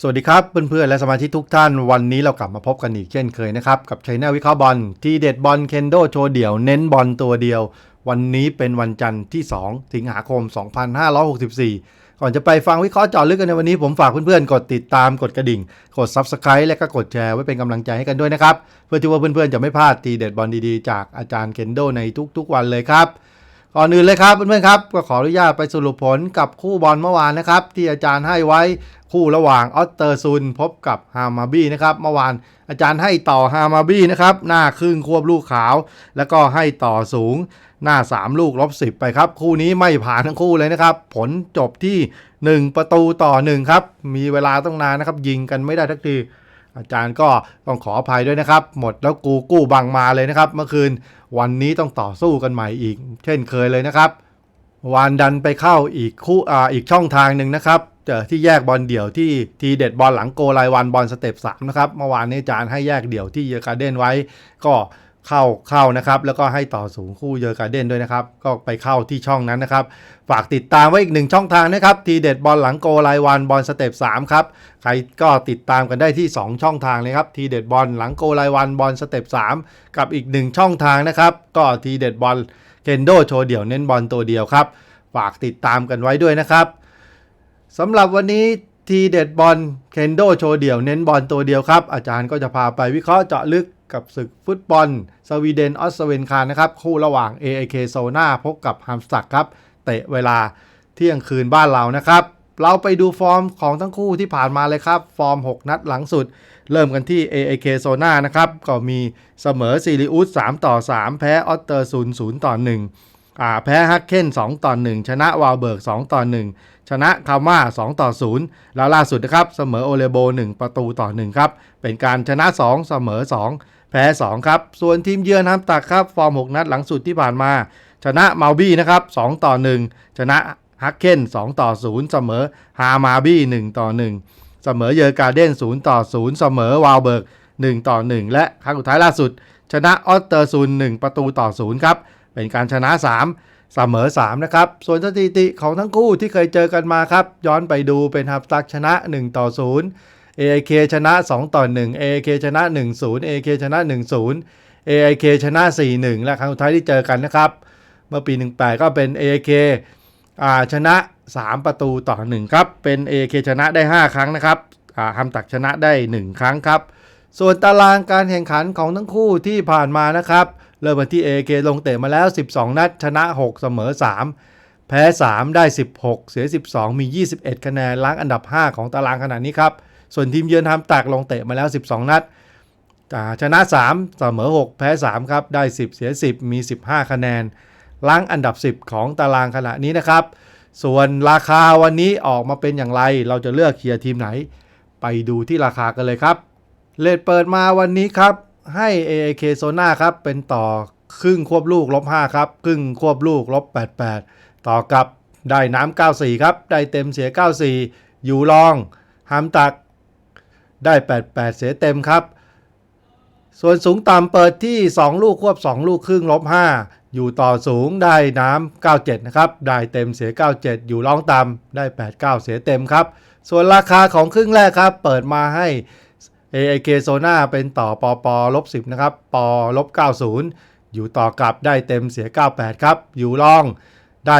สวัสดีครับเพื่อนๆและสมาชิกทุกท่านวันนี้เรากลับมาพบกันอีกเช่นเคยนะครับ กับชัยนาวิเคราะห์บอลที่เด็ดบอลเคนโดโชว์เดี่ยวเน้นบอลตัวเดียว วันนี้เป็นวันจันทร์ที่ 2 สิงหาคม 2564 ก่อนจะไปฟังวิเคราะห์เจาะลึกกันในวันนี้ผมฝากเพื่อนๆ กดติดตามกดกระดิ่ง กด Subscribe และก็กดแชร์ไว้เป็นกำลังใจให้กันด้วยนะครับ เพื่อที่ว่าเพื่อนๆจะไม่พลาดทีเด็ดบอลดีๆ จากอาจารย์เคนโดในทุกๆวันเลยครับ ก่อนอื่นเลยครับเพื่อนๆครับก็ขออนุญาตไปสรุปผลกับคู่บอลเมื่อวานนะครับ ที่อาจารย์ให้ไว้คู่ระหว่างออสเตอร์ซุนพบกับฮามาบี้นะครับเมื่อวานอาจารย์ให้ต่อฮามาบี้นะครับหน้าครึ่งควบลูกขาว แล้วก็ให้ต่อสูงหน้า 3 ลูกลบ10 ไปครับ คู่นี้ไม่ผ่านทั้งคู่เลยนะครับ ผลจบที่ 1 ประตูต่อ 1 ครับ มีเวลาต้องนานนะครับ ยิงกันไม่ได้ทักที อาจารย์ก็ต้องขออภัยด้วยนะครับ หมดแล้วกูกู้บังมาเลยนะครับ เมื่อคืนวันนี้ต้องต่อสู้กันใหม่อีก เช่นเคยเลยนะครับวานดันไปเข้าอีกคู่อ่าอีกช่องทางหนึ่งนะครับเจอที่แยกบอลเดี่ยวที่ทีเด็ดบอลหลังโกลายวันบอลสเต็ป3นะครับเมื่อวานนี้อาจารย์ให้แยกเดี่ยวที่เยอการเด้นไว้ ก็ เข้าเข้านะครับ แล้วก็ให้ต่อสูงคู่เยอการ์เด้นด้วยนะครับ ก็ไปเข้าที่ช่องนั้นนะครับ ฝากติดตามไว้อีกหนึ่งช่องทางนะครับ ทีเด็ดบอลหลังโกรายวันบอลสเต็ป3ครับใครก็ติดตามกันได้ที่ 2 ช่องทางเลยครับ ทีเด็ดบอลหลังโกรายวันบอลสเต็ป3กับอีก1ช่องทางนะครับ ก็ทีเด็ดบอลเคนโดโชว์เดี่ยวเน้นบอลตัวเดียวครับ ฝากติดตามกันไว้ด้วยนะครับสำหรับวันนี้ทีเด็ดบอลเคนโดโชว์เดี่ยวเน้นบอลตัวเดียวครับ อาจารย์ก็จะพาไปวิเคราะห์เจาะลึก กับศึกฟุตบอลสวีเดนออสเวนคานนะครับ คู่ระหว่าง AIK โซนาพบกับฮัมสตักครับ เตะเวลาเที่ยงคืนบ้านเรานะครับ เราไปดูฟอร์มของทั้งคู่ที่ผ่านมาเลยครับ ฟอร์ม 6 นัดหลังสุด เริ่มกันที่ AIK โซนานะครับ ก็มีเสมอซีริอุส3ต่อ 3 แพ้ออสเตอร์0 0ต่อ 1อ่าแพ้ฮักเคน2ต่อ1ชนะวาลเบิร์ก2ต่อ1 ชนะคาม่า2ต่อ0แล้วล่าสุดนะครับ เสมอโอเลโบ 1 ประตูต่อ 1 ครับ เป็นการชนะ 2 เสมอ 2 แพ้ 2 ครับ ส่วนทีมเยือนฮัมตักครับ ฟอร์ม 6 นัดหลังสุดที่ผ่านมา ชนะมาบี้นะครับ2ต่อ 1 ชนะฮักเคน2ต่อ 0 เสมอฮามาบี้1ต่อ 1 เสมอเยอการ์เด้น0ต่อ 0 เสมอวาลเบิร์ก1ต่อ 1 และครั้งสุดท้ายล่าสุด ชนะออสเตอร์ซูน1ประตูต่อ 0 ครับ เป็นการชนะ 3 เสมอ 3 นะครับ ส่วนสถิติของทั้งคู่ที่เคยเจอกันมาครับ ย้อนไปดูเป็นฮับสตักชนะ 1 ต่อ 0 AIK ชนะ 2 ต่อ 1 AIK ชนะ 1 0 AIK ชนะ 1 0 AIK ชนะ 4 1 และครั้งสุดท้ายที่เจอกันนะครับ เมื่อปี 18 ก็เป็น AIK ชนะ 3 ประตูต่อ 1 ครับ เป็น AIK ชนะได้ 5 ครั้งนะครับฮัมตักชนะได้ 1 ครั้งครับ ส่วนตารางการแข่งขันของทั้งคู่ที่ผ่านมานะครับ เริ่มมาที่ Aik ลงเตะมาแล้ว 12 นัด ชนะ 6 เสมอ 3แพ้ 3 ได้ 16 เสีย 12 มี 21 คะแนนล้างอันดับ 5 ของตารางขนาดนี้ครับ ส่วนทีมเยือนทำตักลงเตะมาแล้ว 12 นัดชนะ 3 เสมอ 6 แพ้ 3 ครับ ได้ 10 เสีย 10 มี 15 คะแนนล้างอันดับ 10 ของตารางขณะนี้นะครับ ส่วนราคาวันนี้ออกมาเป็นอย่างไร เราจะเลือกเคลียร์ทีมไหน ไปดูที่ราคากันเลยครับ เลทเปิดมาวันนี้ครับ ให้ AAK โซนาครับ เป็นต่อครึ่งควบลูกลบ5ครับ ครึ่งควบลูกลบ88 ต่อกับได้น้ำ94 ครับ ได้เต็มเสีย 94 อยู่รองหามตัก ได้ 88 เสียเต็มครับ ส่วนสูงต่ำเปิดที่ 2 ลูกควบ 2 ลูกครึ่งลบ 5 อยู่ต่อสูงได้น้ำ97 นะครับ ได้เต็มเสีย 97 อยู่รองต่ำได้ 89 เสียเต็มครับ ส่วนราคาของครึ่งแรกครับ เปิดมาให้ AIK โซนาเป็นต่อปอปอลบ10 นะครับปอลบ90 อยู่ต่อกลับได้เต็มเสีย 98 ครับ อยู่รองได้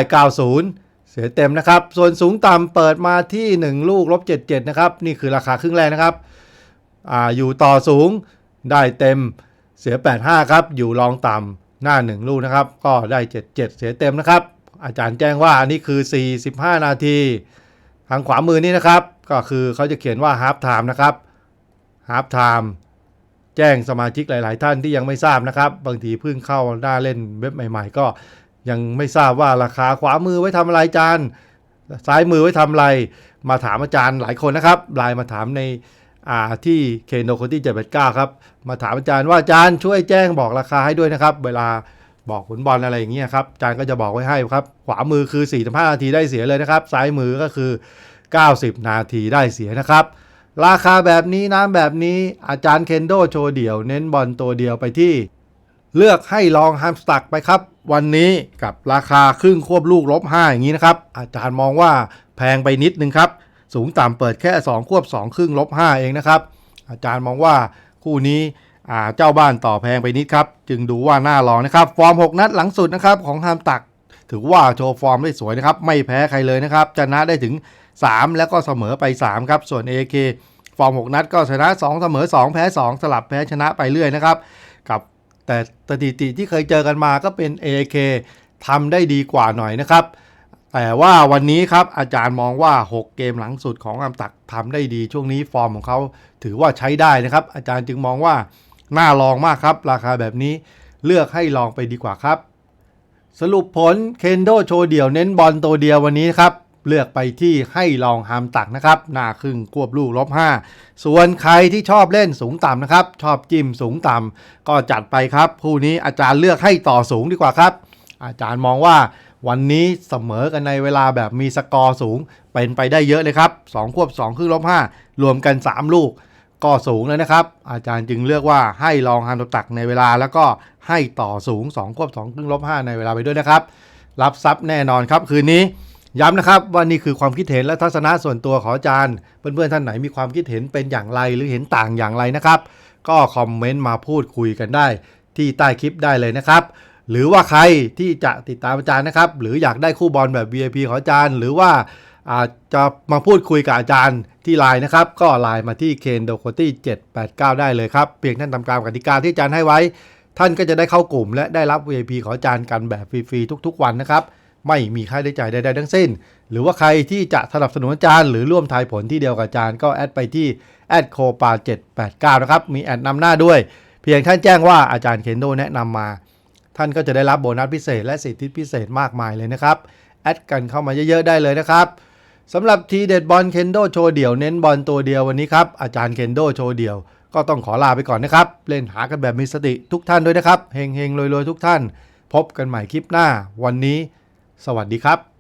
90 เสียเต็มนะครับ ส่วนสูงต่ำเปิดมาที่ 1 ลูกลบ77 นะครับ นี่คือราคาครึ่งแรกนะครับอ่าอยู่ต่อสูงได้เต็มเสีย 85 ครับ อยู่รองต่ำหน้า 1 ลูกนะครับ ก็ได้ 77 เสียเต็มนะครับ อาจารย์แจ้งว่าอันนี้คือ 45 นาที ทางขวามือนี่นะครับ ก็คือเขาจะเขียนว่า half time นะครับฮาร์ปไทม์แจ้งสมาชิกหลาย ๆ ท่านที่ยังไม่ทราบนะครับ บางทีเพิ่งเข้าหน้าเล่นเว็บใหม่ ๆ ก็ ยังไม่ทราบว่าราคาขวามือไว้ทำอะไรจานซ้ายมือไว้ทำอะไร มาถามอาจารย์หลายคนนะครับไลน์มาถามในอ่าที่เคนโนคนที่789ครับ มาถามอาจารย์ว่าอาจารย์ช่วยแจ้งบอกราคาให้ด้วยนะครับ เวลาบอกผลบอลอะไรอย่างเงี้ยครับอาจารย์ก็จะบอกไว้ให้ครับ ขวามือคือ45นาทีได้เสียเลยนะครับ ซ้ายมือก็คือ 90 นาทีได้เสียนะครับ ราคาแบบนี้น้ำแบบนี้อาจารย์เคนโดโชว์เดี่ยว เน้นบอลตัวเดียวไปที่ เลือกให้ลองฮัมสตักไปครับ วันนี้กับราคาครึ่งควบลูกลบ5อย่างนี้นะครับ อาจารย์มองว่าแพงไปนิดนึงครับ สูงต่ำเปิดแค่ 2 ควบ 2 ครึ่งลบ5เองนะครับ อาจารย์มองว่าคู่นี้เจ้าบ้านต่อแพงไปนิดครับ จึงดูว่าน่าลองนะครับ ฟอร์ม 6 นัดหลังสุดนะครับของฮามตัก ถือว่าโชว์ฟอร์มได้สวยนะครับ ไม่แพ้ใครเลยนะครับชนะได้ถึง 3 แล้วก็เสมอไป 3 ครับ ส่วน AK ฟอร์ม 6 นัดก็ชนะ 2 เสมอ 2 แพ้ 2 สลับแพ้ชนะไปเรื่อยนะครับ กับ แต่สถิติที่เคยเจอกันมาก็เป็น AK ทำได้ดีกว่าหน่อยนะครับ แต่ว่าวันนี้ครับอาจารย์มองว่า 6 เกมหลังสุดของอัมตักทำได้ดีช่วงนี้ฟอร์มของเขาถือว่าใช้ได้นะครับ อาจารย์จึงมองว่าน่าลองมากครับ ราคาแบบนี้เลือกให้ลองไปดีกว่าครับ สรุปผลเคนโดโชว์เดี่ยวเน้นบอลตัวเดียววันนี้ครับ เลือกไปที่ให้ลองฮามตักนะครับ หน้าครึ่งควบลูกลบ5ส่วนใครที่ชอบเล่นสูงต่ำนะครับ ชอบจิ้มสูงต่ำก็จัดไปครับคู่นี้อาจารย์เลือกให้ต่อสูงดีกว่าครับ อาจารย์มองว่าวันนี้เสมอกันในเวลาแบบมีสกอร์สูง เป็นไปได้เยอะเลยครับ 2 ควบ 2 ครึ่งลบ5รวมกัน 3 ลูก ก็สูงแล้วนะครับ อาจารย์จึงเลือกว่าให้ลองฮันตักในเวลาแล้วก็ให้ต่อสูง 2 ควบ 2 ครึ่งลบ5ในเวลาไปด้วยนะครับ รับทรัพย์แน่นอนครับคืนนี้ ย้ำนะครับว่านี่คือความคิดเห็นและทัศนะส่วนตัวของอาจารย์เพื่อนๆท่านไหนมีความคิดเห็นเป็นอย่างไรหรือเห็นต่างอย่างไรนะครับ ก็คอมเมนต์มาพูดคุยกันได้ ที่ใต้คลิปได้เลยนะครับ หรือว่าใครที่จะติดตามอาจารย์นะครับ หรืออยากได้คู่บอลแบบ VIP ของอาจารย์ หรือว่าอาจจะมาพูดคุยกับอาจารย์ที่ไลน์นะครับ ก็ไลน์มาที่เคนโดโคตี้789 ได้เลยครับ เพียงท่านทำตามกติกาที่อาจารย์ให้ไว้ ท่านก็จะได้เข้ากลุ่ม และได้รับ VIP ของอาจารย์กันแบบฟรีๆทุก ๆ วันนะครับ ไม่มีค่าใช้จ่ายใดๆทั้งสิ้น หรือว่าใครที่จะสนับสนุนอาจารย์หรือร่วมทายผลที่เดียวกับอาจารย์ก็แอดไปที่แอดโคปา789 นะครับ มีแอดนำหน้าด้วย เพียงท่านแจ้งว่าอาจารย์เคนโดแนะนำมา ท่านก็จะได้รับโบนัสพิเศษ และสิทธิพิเศษมากมายเลยนะครับ แอดกันเข้ามาเยอะๆได้เลยนะครับสำหรับทีเด็ดบอลเคนโดโชว์เดี่ยวเน้นบอลตัวเดียววันนี้ครับอาจารย์เคนโดโชว์เดี่ยวก็ต้องขอลาไปก่อนนะครับ เล่นหากันแบบมีสติทุกท่านด้วยนะครับ เฮงๆรวยๆ ทุกท่าน พบกันใหม่คลิปหน้า วันนี้ สวัสดีครับ